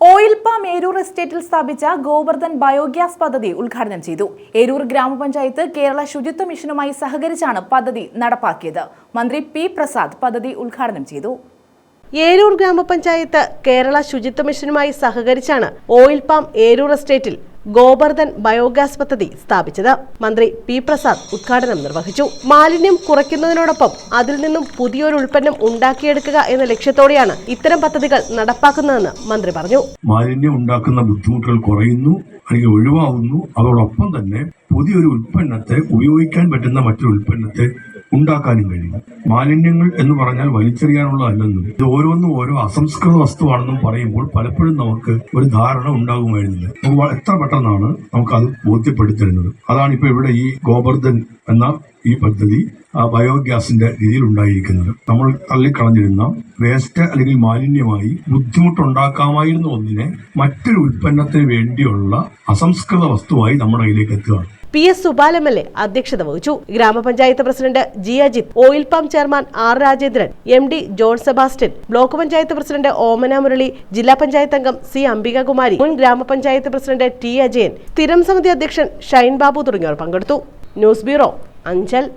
Oil palm Eroor എസ്റ്റേറ്റിൽ സ്ഥാപിച്ച Govardhan biogas പദ്ധതി ഉദ്ഘാടനം ചെയ്തു. ഏരൂർ ഗ്രാമപഞ്ചായത്ത് കേരള ശുചിത്വ മിഷനുമായി സഹകരിച്ചാണ് പദ്ധതി നടപ്പാക്കിയത്. മന്ത്രി പി പ്രസാദ് പദ്ധതി ഉദ്ഘാടനം ചെയ്തു. ഏരൂർ ഗ്രാമപഞ്ചായത്ത് കേരള ശുചിത്വ മിഷനുമായി സഹകരിച്ചാണ് ഓയിൽ പാം ഏരൂർ എസ്റ്റേറ്റിൽ ഗോബർധൻ ബയോഗ്യാസ് പദ്ധതി സ്ഥാപിച്ചത്. മന്ത്രി പി പ്രസാദ് ഉദ്ഘാടനം നിർവഹിച്ചു. മാലിന്യം കുറയ്ക്കുന്നതിനോടൊപ്പം അതിൽ നിന്നും പുതിയൊരു ഉൽപ്പന്നം ഉണ്ടാക്കിയെടുക്കുക എന്ന ലക്ഷ്യത്തോടെയാണ് ഇത്തരം പദ്ധതികൾ നടപ്പാക്കുന്നതെന്ന് മന്ത്രി പറഞ്ഞു. മാലിന്യം ഉണ്ടാക്കുന്ന ബുദ്ധിമുട്ടുകൾ കുറയുന്നു അല്ലെങ്കിൽ ഒഴിവാകുന്നു. അതോടൊപ്പം തന്നെ പുതിയൊരു ഉൽപ്പന്നത്തെ ഉപയോഗിക്കാൻ പറ്റുന്ന മറ്റൊരു ഉൽപ്പന്നത്തെ ഉണ്ടാക്കാനും കഴിയും മാലിന്യങ്ങൾ എന്ന് പറഞ്ഞാൽ വലിച്ചെറിയാനുള്ളതല്ലെന്നും ഇത് ഓരോന്നും ഓരോ അസംസ്കൃത വസ്തുവാണെന്നും പറയുമ്പോൾ പലപ്പോഴും നമുക്ക് ഒരു ധാരണ ഉണ്ടാകുമായിരുന്നില്ല. എത്ര പെട്ടെന്നാണ് നമുക്കത് ബോധ്യപ്പെടുത്തിരുന്നത് അതാണ് ഇപ്പൊ ഇവിടെ ഈ ഗോവർദ്ധൻ എന്ന ഈ പദ്ധതി ബയോഗ്യാസിന്റെ രീതിയിൽ ഉണ്ടായിരിക്കുന്നത്. നമ്മൾ തള്ളിക്കളഞ്ഞിരുന്ന വേസ്റ്റ് അല്ലെങ്കിൽ മാലിന്യമായി ബുദ്ധിമുട്ടുണ്ടാക്കാമായിരുന്ന ഒന്നിനെ മറ്റൊരു ഉൽപ്പന്നത്തിന് വേണ്ടിയുള്ള അസംസ്കൃത വസ്തുവായി നമ്മുടെ കയ്യിലേക്ക് എത്തുക. P S Subal M L A അധ്യക്ഷത വഹിച്ചു. ഗ്രാമപഞ്ചായത്ത് president G Ajith oil palm chairman R Rajendran M D John Sebastian block panchayat president Omana Murali ജില്ലാ പഞ്ചായത്ത് അംഗം സി അംബികകുമാരി മുൻ ഗ്രാമപഞ്ചായത്ത് പ്രസിഡന്റ് ടി അജയൻ സ്ഥിരം സമിതി അധ്യക്ഷൻ ഷൈൻ ബാബു തുടങ്ങിയവർ പങ്കെടുത്തു. ന്യൂസ് ബ്യൂറോ अंचल